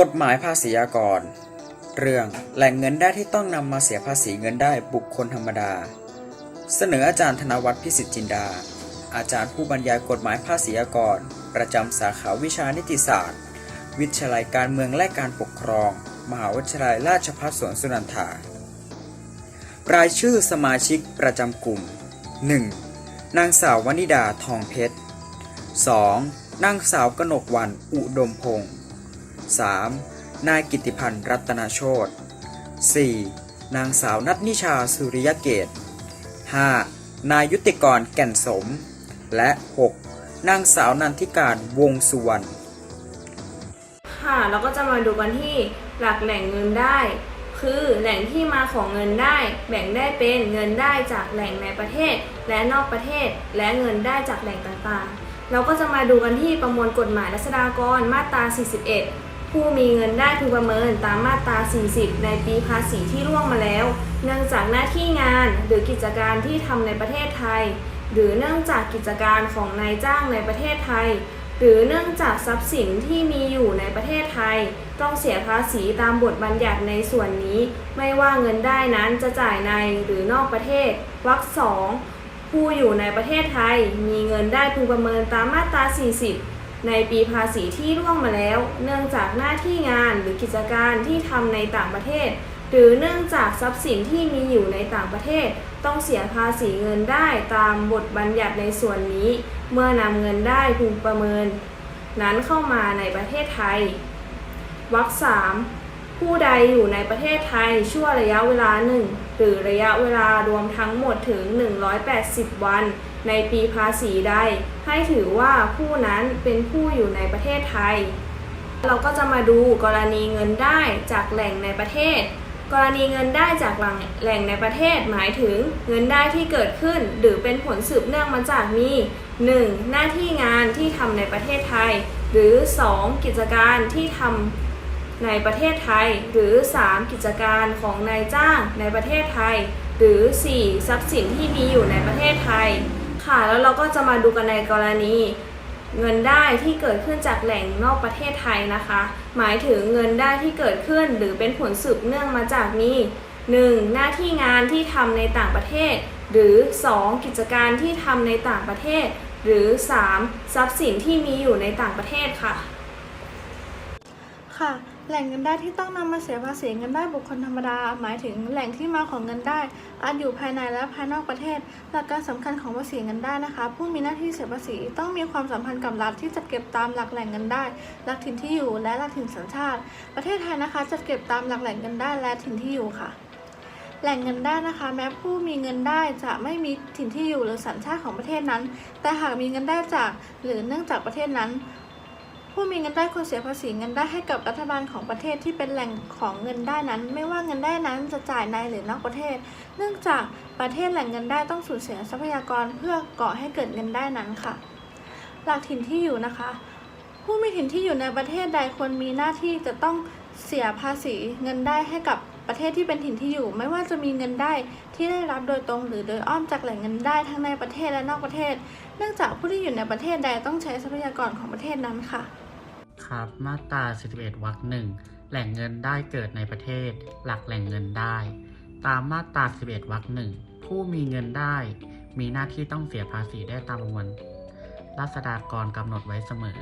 กฎหมายภาษีอากร เรื่องแหล่งเงินได้ที่ต้องนำมาเสียภาษีเงินได้บุคคลธรรมดา เสนออาจารย์ธนวัฒน์พิสิทธิ์จินดา อาจารย์ผู้บรรยายกฎหมายภาษีอากร ประจำสาขาวิชานิติศาสตร์ วิทยาลัยการเมืองและการปกครอง มหาวิทยาลัยราชภัฏสวนสุนันทารายชื่อสมาชิกประจำกลุ่ม 1. นางสาววนิดาทองเพชร 2. นางสาวกนกวันอุดมพงศ์ 3. นายกิติพันธ์รัตนาโชต 4. นางสาวนัทนิชาสุริยเกต 5. นายยุติกรแก่นสม และ 6. นางสาวนันทิการวงสุวรรณ ค่ะเราก็จะมาดูกันที่หลักแหล่งเงินได้ คือแหล่งที่มาของเงินได้ แบ่งได้เป็นเงินได้จากแหล่งในประเทศ และนอกประเทศ และเงินได้จากแหล่งต่างๆ เราก็จะมาดูกันที่ประมวลกฎหมายรัษฎากรมาตรา 41 ผู้มีเงินได้พึงประเมินตามมาตรา 40 ในปีภาษีที่ล่วงมาแล้ว เนื่องจากหน้าที่งานหรือกิจการที่ทำในประเทศไทย หรือเนื่องจากกิจการของนายจ้างในประเทศไทย หรือเนื่องจากทรัพย์สินที่มีอยู่ในประเทศไทย ต้องเสียภาษีตามบทบัญญัติในส่วนนี้ ไม่ว่าเงินได้นั้นจะจ่ายในหรือนอกประเทศวรรคสองผู้อยู่ในประเทศไทย มีเงินได้พึงประเมินตามมาตรา 40 ในปีภาษีที่ล่วงมาแล้ว เนื่องจากหน้าที่งานหรือกิจการที่ทำในต่างประเทศ หรือเนื่องจากทรัพย์สินที่มีอยู่ในต่างประเทศ ต้องเสียภาษีเงินได้ตามบทบัญญัติในส่วนนี้ เมื่อนำเงินได้พึงประเมิน นั้นเข้ามาในประเทศไทยวรรคสามผู้ใดอยู่ในประเทศไทยชั่วระยะเวลาหนึ่งหรือระยะเวลารวมทั้งหมดถึง 180 วัน ในปีภาษีใด ให้ถือว่าผู้นั้นเป็นผู้อยู่ในประเทศไทย เราก็จะมาดูกรณีเงินได้จากแหล่งในประเทศ กรณีเงินได้จากแหล่งในประเทศหมายถึงเงินได้ที่เกิดขึ้น หรือเป็นผลสืบเนื่องมาจากมี 1. หน้าที่งานที่ทำในประเทศไทย หรือ 2. กิจการที่ทำในประเทศไทย หรือ 3. กิจการของนายจ้างในประเทศไทย หรือ 4. ทรัพย์สินที่มีอยู่ในประเทศไทย ค่ะ แล้วเราก็จะมาดูกันในกรณี เงินได้ที่เกิดขึ้นจากแหล่งนอกประเทศไทยนะคะ หมายถึงเงินได้ที่เกิดขึ้นหรือเป็นผลสืบเนื่องมาจากมี 1. หน้าที่งานที่ทำในต่างประเทศ หรือ 2. กิจการที่ทำในต่างประเทศ หรือ 3. ทรัพย์สินที่มีอยู่ในต่างประเทศค่ะ ค่ะ แหล่งเงินได้ที่ต้องนำมาเสียภาษีเงินได้บุคคลธรรมดา หมายถึงแหล่งที่มาของเงินได้ อาจอยู่ภายในและภายนอกประเทศ หลักการสำคัญของภาษีเงินได้นะคะ ผู้มีหน้าที่เสียภาษีต้องมีความสัมพันธ์กับรัฐที่จัดเก็บตามหลักแหล่งเงินได้ หลักถิ่นที่อยู่และหลักถิ่นสัญชาติ ประเทศไทยนะคะจัดเก็บตามหลักแหล่งเงินได้และถิ่นที่อยู่ค่ะแหล่งเงินได้นะคะ แม้ผู้มีเงินได้จะไม่มีถิ่นที่อยู่หรือสัญชาติของประเทศนั้น แต่หากมีเงินได้จากหรือเนื่องจากประเทศนั้น ผู้มีเงินได้ควรเสียภาษีเงินได้ให้กับรัฐบาลของประเทศที่เป็นแหล่งของเงินได้นั้น ไม่ว่าเงินได้นั้นจะจ่ายในหรือนอกประเทศ เนื่องจากประเทศแหล่งเงินได้ต้องสูญเสียทรัพยากรเพื่อก่อให้เกิดเงินได้นั้นค่ะ หลักถิ่นที่อยู่นะคะ ผู้มีถิ่นที่อยู่ในประเทศใดควรมีหน้าที่จะต้องเสียภาษีเงินได้ให้กับประเทศที่เป็นถิ่นที่อยู่ ไม่ว่าจะมีเงินได้ที่ได้รับโดยตรง หรือโดยอ้อมจากแหล่งเงินได้ทั้งในประเทศและนอกประเทศ เนื่องจากผู้ที่อยู่ในประเทศใดต้องใช้ทรัพยากรของประเทศนั้นค่ะ ครับ มาตรา 41วรรคหนึ่งแหล่งเงินได้เกิดในประเทศ หลักแหล่งเงินได้ ตามมาตรา 11วรรคหนึ่งผู้มีเงินได้ มีหน้าที่ต้องเสียภาษีได้ตามประมวลรัษฎากรกำหนดไว้เสมอ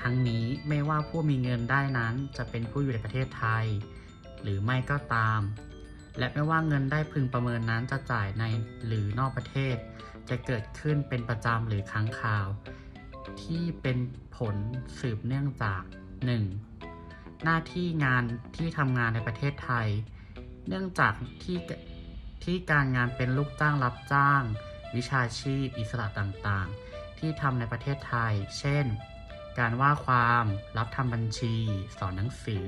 ทั้งนี้ไม่ว่าผู้มีเงินได้นั้นจะเป็นผู้อยู่ในประเทศไทย หรือไม่ก็ตาม และไม่ว่าเงินได้พึงประเมินนั้นจะจ่ายในหรือนอกประเทศ จะเกิดขึ้นเป็นประจำหรือครั้งคราว ที่เป็นผลสืบเนื่องจาก 1. หน้าที่งานที่ทำงานในประเทศไทย เนื่องจากที่ที่การงานเป็นลูกจ้างรับจ้าง วิชาชีพอิสระต่างๆ ที่ทำในประเทศไทย เช่น การว่าความรับทำบัญชี สอนหนังสือ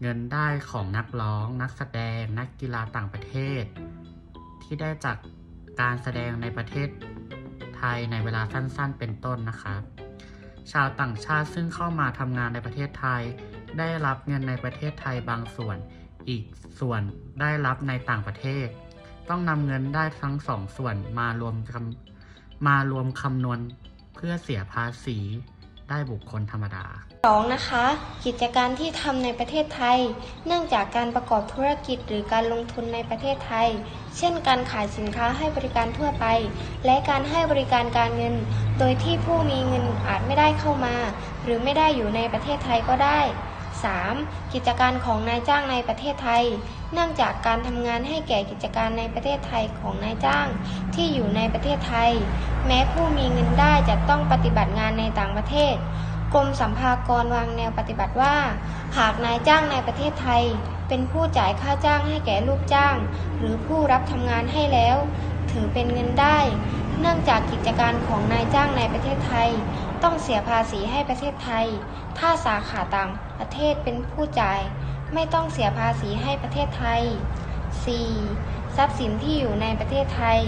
เงินได้ของนักร้อง นักแสดง นักกีฬาต่างประเทศ ที่ได้จากการแสดงในประเทศ ไทยในเวลาสั้นๆ เป็นต้นนะครับ ชาวต่างชาติซึ่งเข้ามาทำงานในประเทศไทย ได้รับเงินในประเทศไทยบางส่วน อีกส่วนได้รับในต่างประเทศ ต้องนำเงินได้ทั้งสองส่วนมารวมคำมารวมคำนวณเพื่อเสียภาษี ได้บุคคลธรรมดา 2. นะคะ กิจการที่ทำในประเทศไทย เนื่องจากการประกอบธุรกิจหรือการลงทุนในประเทศไทย เช่น การขายสินค้าให้บริการทั่วไป และการให้บริการการเงิน โดยที่ผู้มีเงินอาจไม่ได้เข้ามา หรือไม่ได้อยู่ในประเทศไทยก็ได้ 3. กิจการของนายจ้างในประเทศไทย เนื่องจากการทำงานให้แก่กิจการในประเทศไทยของนายจ้างที่อยู่ในประเทศไทย แม้ผู้มีเงินได้จะต้องปฏิบัติงานในต่างประเทศ กรมสัมภากรวางแนวปฏิบัติว่า หากนายจ้างในประเทศไทย เป็นผู้จ่ายค่าจ้างให้แก่ลูกจ้าง หรือผู้รับทำงานให้แล้ว ถือเป็นเงินได้ เนื่องจากกิจการของนายจ้างในประเทศไทย ต้องเสียภาษีให้ประเทศไทย ถ้าสาขาต่างประเทศเป็นผู้จ่าย ไม่ต้องเสียภาษีให้ประเทศไทย 4. ทรัพย์สินที่อยู่ในประเทศไทย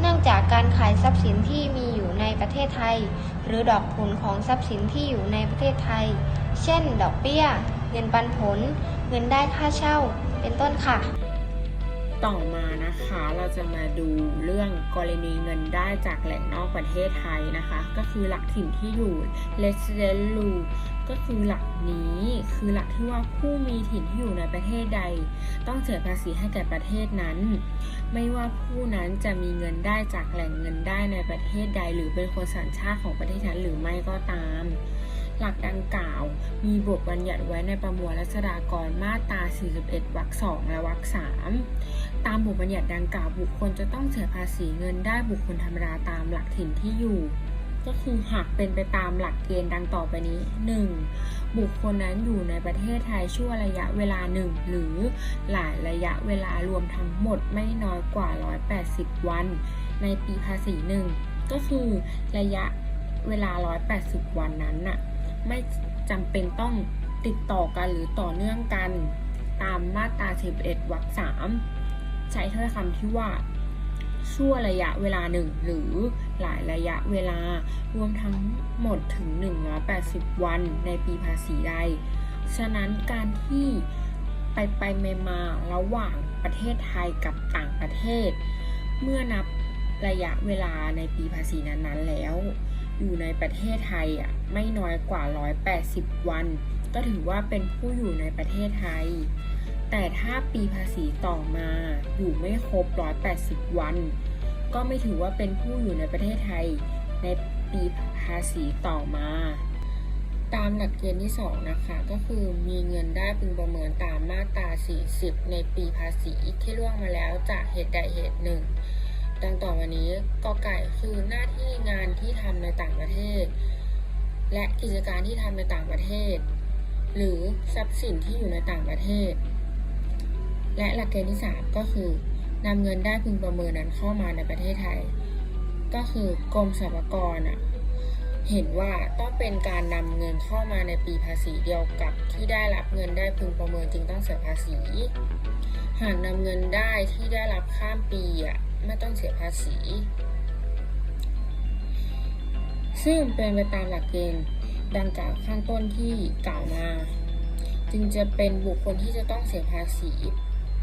เนื่องจากการขายทรัพย์สินที่มีอยู่ในประเทศไทย หรือดอกผลของทรัพย์สินที่อยู่ในประเทศไทย เช่น ดอกเบี้ย เงินปันผล เงินได้ค่าเช่า เป็นต้นค่ะ ต่อมานะคะเราจะมาดูเรื่องกรณีเงินได้จากแหล่งนอกประเทศไทยนะคะ ก็คือหลักถิ่นที่อยู่ resident rule ก็คือหลักนี้คือหลักที่ว่าผู้มีถิ่นที่อยู่ในประเทศใด ต้องเสียภาษีให้แก่ประเทศนั้น ไม่ว่าผู้นั้นจะมีเงินได้จากแหล่งเงินได้ในประเทศใด หรือเป็นคนสัญชาติของประเทศนั้นหรือไม่ก็ตาม หลักดังกล่าว มีบทบัญญัติไว้ในประมวลรัษฎากรมาตรา 41 วรรค 2 และวรรค 3 ตามบทบัญญัติดังกล่าวบุคคลจะต้องเสียภาษีเงินได้บุคคลธรรมดาตามหลักถิ่นที่อยู่ ก็คือหากเป็นไปตามหลักเกณฑ์ดังต่อไปนี้ 1. บุคคลนั้นอยู่ในประเทศไทยชั่วระยะเวลาหนึ่งหรือหลายระยะเวลารวมทั้งหมดไม่น้อยกว่า 180 วัน ในปีภาษีหนึ่งก็คือระยะเวลา 180 วันนั้นน่ะไม่จำเป็นต้องติดต่อกันหรือต่อเนื่องกัน ตามมาตรา11วรรค3ใช้ถ้อยคำที่ว่า ชั่วระยะเวลาหนึ่งหรือหลายระยะเวลารวมทั้งหมดถึง 180 วันในปีภาษีใด ฉะนั้นการที่ไปไปมามาระหว่างประเทศไทยกับต่างประเทศ เมื่อนับระยะเวลาในปีภาษีนั้นๆแล้ว อยู่ในประเทศไทยอะไม่น้อยกว่า 180 วัน ก็ถือว่าเป็นผู้อยู่ในประเทศไทย แต่ถ้าปีภาษีต่อมาอยู่ไม่ครบ 180 วัน ก็ไม่ถือว่าเป็นผู้อยู่ในประเทศไทย ในปีภาษีต่อมา ตามหลักเกณฑ์ที่ 2 นะคะก็คือมีเงินได้พึงประเมินตามมาตรา 40 ในปีภาษีที่ล่วงมาแล้วจากเหตุใดเหตุหนึ่ง ดังต่อมานี้กอไก่คือหน้าที่งานที่ทำในต่างประเทศ และกิจการที่ทำในต่างประเทศ หรือทรัพย์สินที่อยู่ในต่างประเทศ และหลักเกณฑ์ที่ 3 ก็คือนำเงินได้พึงประเมินนั้นเข้ามาในประเทศไทย ก็คือกรมสรรพากรอะเห็นว่าต้องเป็นการนำเงินเข้ามาในปีภาษีเดียวกับที่ได้รับเงินได้พึงประเมินจึงต้องเสียภาษี หากนำเงินได้ที่ได้รับข้ามปีอะไม่ต้องเสียภาษี ซึ่งเป็นไปตามหลักเกณฑ์ดังกล่าวข้างต้นที่กล่าวมา จึงจะเป็นบุคคลที่จะต้องเสียภาษี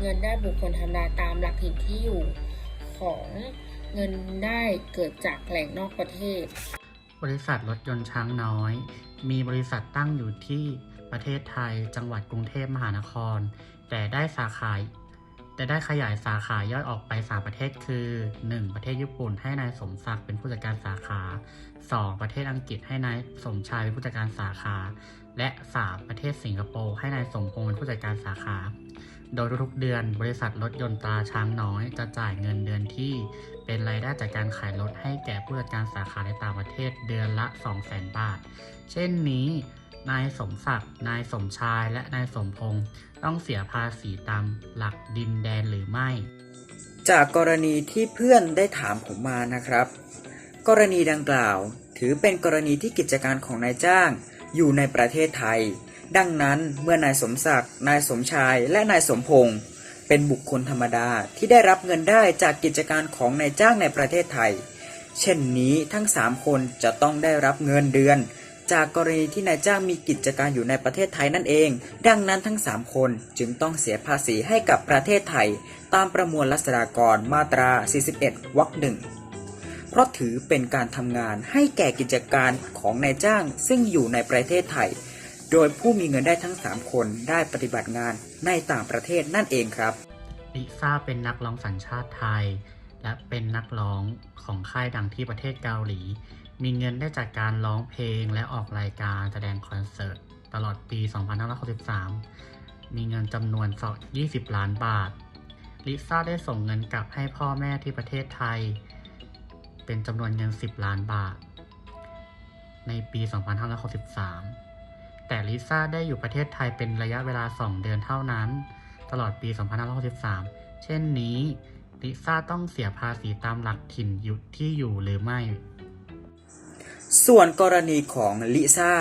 เงินได้บุคคลธรรมดาตามหลักถิ่นที่อยู่ของเงินได้เกิดจากแหล่งนอกประเทศ บริษัทรถยนต์ช้างน้อย มีบริษัทตั้งอยู่ที่ประเทศไทยจังหวัดกรุงเทพมหานคร แต่ได้สาขาแต่ได้ขยายสาขาย่อยออกไป 3 ประเทศคือ 1. ประเทศญี่ปุ่นให้นายสมศักดิ์เป็นผู้จัดการสาขา 2. ประเทศอังกฤษให้นายสมชายเป็นผู้จัดการสาขา และ 3. ประเทศสิงคโปร์ให้นายสมพงษ์เป็นผู้จัดการสาขา โดยทุกๆเดือนบริษัทรถยนต์ตราช้างน้อย จะจ่ายเงินเดือนที่เป็นรายได้จากการขายรถให้แก่ผู้จัดการสาขาในต่างประเทศเดือนละ 200,000 บาท เช่นนี้ นายสมศักดิ์ นายสมชาย และนายสมพงษ์ต้องเสียภาษีตามหลักดินแดนหรือไม่ จากกรณีที่เพื่อนได้ถามผมมานะครับ กรณีดังกล่าว ถือเป็นกรณีที่กิจการของนายจ้าง อยู่ในประเทศไทย ดังนั้นเมื่อนายสมศักดิ์ นายสมชาย และนายสมพงษ์เป็นบุคคลธรรมดาที่ได้รับเงินได้จากกิจการของนายจ้างในประเทศไทย เช่นนี้ทั้ง 3 คนจะต้องได้รับเงินเดือน จากกรณีที่นายจ้างมีกิจการอยู่ในประเทศไทยนั่นเอง ดังนั้นทั้ง 3 คนจึงต้องเสียภาษีให้กับประเทศไทย ตามประมวลรัษฎากรมาตรา 41 วรรคหนึ่งเพราะถือเป็นการทำงานให้แก่กิจการของนายจ้างซึ่งอยู่ในประเทศไทย โดยผู้มีเงินได้ทั้ง 3 คนได้ปฏิบัติงานในต่างประเทศนั่นเองครับ ลิซ่าเป็นนักร้องสัญชาติไทย และเป็นนักร้องของค่ายดังที่ประเทศเกาหลี มีเงินได้จากการร้องเพลงและออกรายการแสดงคอนเสิร์ตตลอดปี 2563 มีเงินจำนวน 20 ล้านบาท ลิซ่าได้ส่งเงินกลับให้พ่อแม่ที่ประเทศไทย เป็นจำนวนเงิน 10 ล้านบาท ในปี 2563 แต่ลิซ่าได้อยู่ประเทศไทยเป็นระยะเวลา 2 เดือนเท่านั้น ตลอดปี 2563 เช่นนี้ ลิซ่าต้องเสียภาษีตามหลักถิ่นอยู่ที่อยู่หรือไม่ ส่วนกรณีของลิซ่า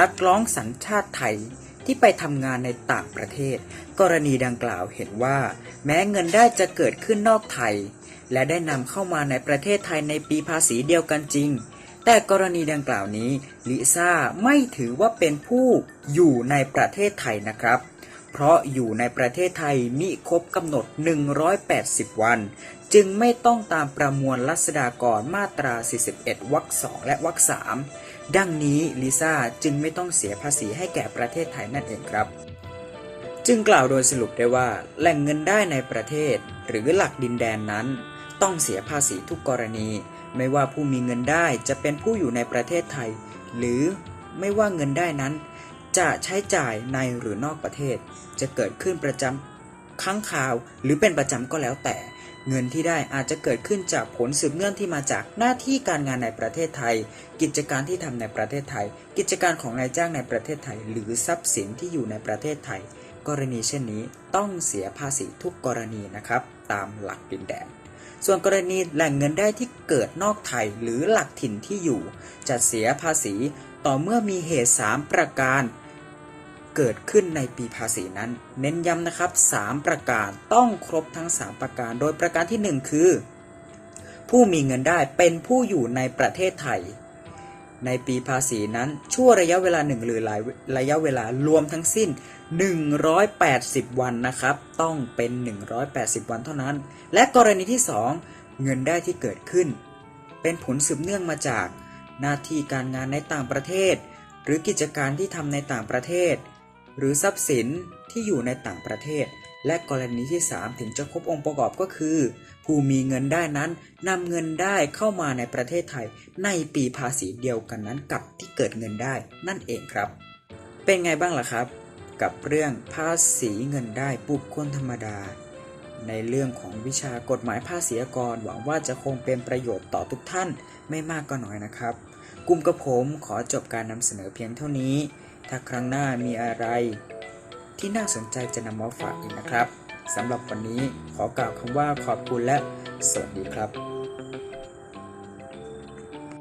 นักร้องสัญชาติไทยที่ไปทำงานในต่างประเทศ กรณีดังกล่าวเห็นว่า แม้เงินได้จะเกิดขึ้นนอกไทย และได้นำเข้ามาในประเทศไทยในปีภาษีเดียวกันจริง แต่กรณีดังกล่าวนี้ลิซ่าไม่ถือว่าเป็นผู้อยู่ในประเทศไทยนะครับ เพราะอยู่ในประเทศไทยมิครบกำหนด 180 วัน จึงไม่ต้องตามประมวลรัษฎากรมาตรา 41 วรรค 2 และวรรค 3 ดังนี้ลิซ่าจึงไม่ต้องเสียภาษีให้แก่ประเทศไทยนั่นเองครับจึงกล่าวโดยสรุปได้ว่าแหล่งเงินได้ในประเทศ หรือหลักดินแดนนั้น ต้องเสียภาษีทุกกรณี ไม่ว่าผู้มีเงินได้จะเป็นผู้อยู่ในประเทศไทย หรือไม่ว่าเงินได้นั้น จะใช้จ่ายในหรือนอกประเทศ จะเกิดขึ้นประจำครั้งคราว หรือเป็นประจำก็แล้วแต่ เงินที่ได้อาจจะเกิดขึ้นจากผลสืบเนื่องที่มาจากหน้าที่การงานในประเทศไทย กิจการที่ทำในประเทศไทย กิจการของนายจ้างในประเทศไทย หรือทรัพย์สินที่อยู่ในประเทศไทย กรณีเช่นนี้ต้องเสียภาษีทุกกรณีนะครับ ตามหลักดินแดน ส่วนกรณีแหล่งเงินได้ที่เกิดนอกไทยหรือหลักถิ่นที่อยู่ จะเสียภาษีต่อเมื่อมีเหตุ 3 ประการ เกิดขึ้นในปีภาษีนั้น เน้นย้ำนะครับ 3 ประการต้องครบทั้ง 3 ประการ โดยประการทีหนึ่1 คือ ผู้มีเงินได้เป็นผู้อยู่ในประเทศไทย ในปีภาษีนั้นชั่วระยะเวลาหนึ่งหรือหลายระยะเวลารวมทั้งสิ้น 180 วันนะครับ ต้องเป็น 180 วันเท่านั้น และกรณีที่ 2 เงินได้ที่เกิดขึ้น เป็นผลสืบเนื่องมาจาก หน้าที่การงานในต่างประเทศ หรือกิจการที่ทำในต่างประเทศ หรือทรัพย์สินที่อยู่ในต่างประเทศ และกรณีที่ 3 ถึงจะครบองค์ประกอบก็คือ ผู้มีเงินได้นั้นนำเงินได้เข้ามาในประเทศไทย ในปีภาษีเดียวกันนั้นกับที่เกิดเงินได้นั่นเองครับ เป็นไงบ้างล่ะครับ กับเรื่องภาษีเงินได้บุคคลธรรมดา ในเรื่องของวิชากฎหมายภาษีอากรหวังว่าจะคงเป็นประโยชน์ต่อทุกท่านไม่มากก็น้อยนะครับ กลุ่มกับผมขอจบการนำเสนอเพียงเท่านี้ ถ้าครั้งหน้ามีอะไรที่น่าสนใจจะนำมาฝากอีกนะครับสำหรับวันนี้ขอกล่าวคำว่าขอบคุณและสวัสดีครับ